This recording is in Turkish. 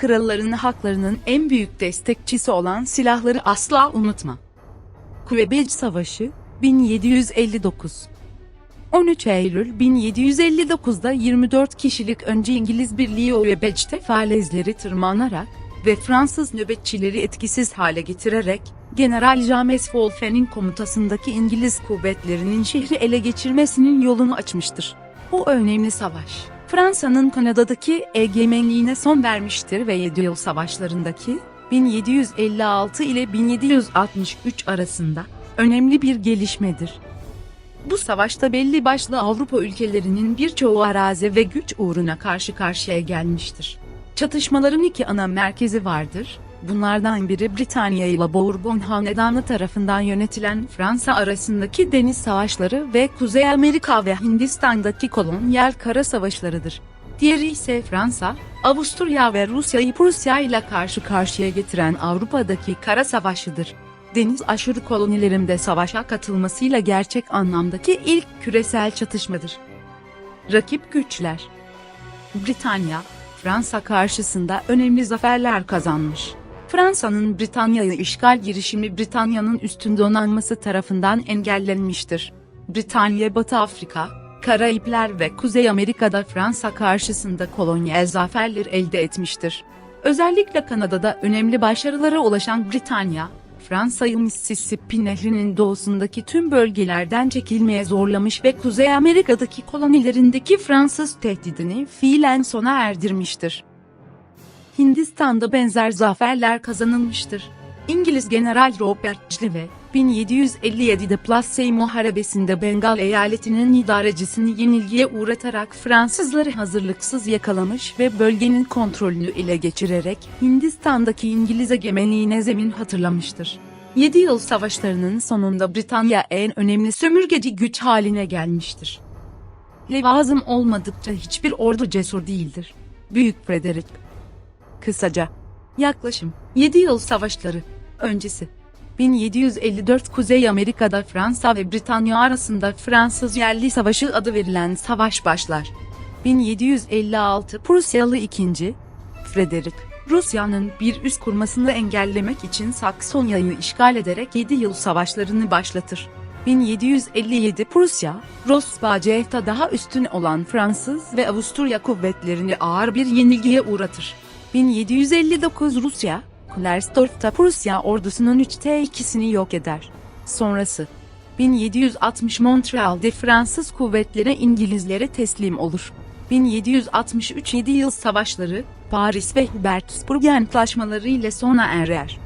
krallarının haklarının en büyük destekçisi olan silahları asla unutma. Quebec Savaşı 1759 13 Eylül 1759'da 24 kişilik önce İngiliz birliği Quebec'te falezleri tırmanarak ve Fransız nöbetçileri etkisiz hale getirerek General James Wolfe'nin komutasındaki İngiliz kuvvetlerinin şehri ele geçirmesinin yolunu açmıştır. Bu önemli savaş, Fransa'nın Kanada'daki egemenliğine son vermiştir ve 7 yıl savaşlarındaki 1756 ile 1763 arasında önemli bir gelişmedir. Bu savaşta belli başlı Avrupa ülkelerinin birçoğu arazi ve güç uğruna karşı karşıya gelmiştir. Çatışmaların iki ana merkezi vardır. Bunlardan biri Britanya ile Bourbon Hanedanı tarafından yönetilen Fransa arasındaki deniz savaşları ve Kuzey Amerika ve Hindistan'daki kolonyal kara savaşlarıdır. Diğeri ise Fransa, Avusturya ve Rusya'yı Prusya ile karşı karşıya getiren Avrupa'daki kara savaşıdır deniz aşırı kolonilerinde savaşa katılmasıyla gerçek anlamdaki ilk küresel çatışmadır. Rakip güçler Britanya, Fransa karşısında önemli zaferler kazanmış. Fransa'nın Britanya'yı işgal girişimi Britanya'nın üstün donanması tarafından engellenmiştir. Britanya Batı Afrika, Karayipler ve Kuzey Amerika'da Fransa karşısında kolonyal zaferler elde etmiştir. Özellikle Kanada'da önemli başarılara ulaşan Britanya, Fransa'yı Mississippi Nehri'nin doğusundaki tüm bölgelerden çekilmeye zorlamış ve Kuzey Amerika'daki kolonilerindeki Fransız tehdidini fiilen sona erdirmiştir. Hindistan'da benzer zaferler kazanılmıştır. İngiliz General Robert Clive, 1757'de Plassey Muharebesi'nde Bengal eyaletinin idarecisini yenilgiye uğratarak Fransızları hazırlıksız yakalamış ve bölgenin kontrolünü ele geçirerek Hindistan'daki İngiliz egemenliğine zemin hatırlamıştır. 7 yıl savaşlarının sonunda Britanya en önemli sömürgeci güç haline gelmiştir. Levazım olmadıkça hiçbir ordu cesur değildir. Büyük Frederick Kısaca, yaklaşım 7 yıl savaşları öncesi 1754 Kuzey Amerika'da Fransa ve Britanya arasında Fransız Yerli Savaşı adı verilen savaş başlar. 1756 Prusyalı 2. Frederick, Rusya'nın bir üs kurmasını engellemek için Saksonya'yı işgal ederek 7 yıl savaşlarını başlatır. 1757 Prusya, Rosbachef'ta daha üstün olan Fransız ve Avusturya kuvvetlerini ağır bir yenilgiye uğratır. 1759 Rusya, Klersdorf'ta Prusya ordusunun 3'te 2'sini yok eder. Sonrası 1760 Montreal'de Fransız kuvvetleri İngilizlere teslim olur. 1763 7 yıl savaşları, Paris ve Hubertusburg antlaşmaları ile sona erer.